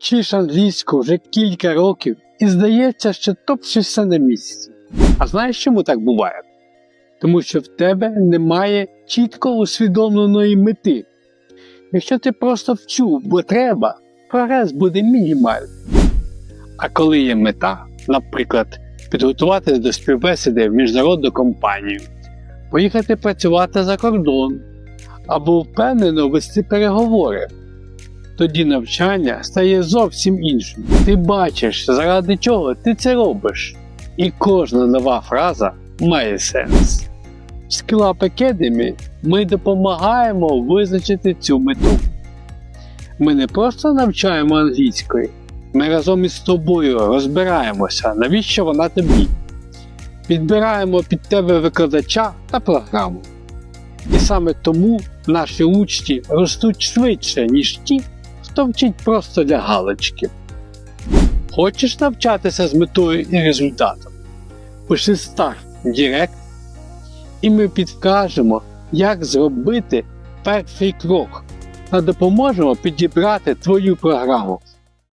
Вчиш англійську вже кілька років і здається, що топчеш все на місці. А знаєш, чому так буває? Тому що в тебе немає чітко усвідомленої мети. Якщо ти просто вчув, бо треба, прогрес буде мінімальний. А коли є мета, наприклад, підготуватися до співбесіди в міжнародну компанію, поїхати працювати за кордон або впевнено вести переговори, тоді навчання стає зовсім іншим. Ти бачиш, заради чого ти це робиш, і кожна нова фраза має сенс. В Skill Up Academy ми допомагаємо визначити цю мету. Ми не просто навчаємо англійської, ми разом із тобою розбираємося, навіщо вона тобі. Підбираємо під тебе викладача та програму. І саме тому наші учні ростуть швидше, ніж ті, хто вчить просто для галочки. Хочеш навчатися з метою і результатом? Пиши старт Директ, і ми підкажемо, як зробити перший крок та допоможемо підібрати твою програму.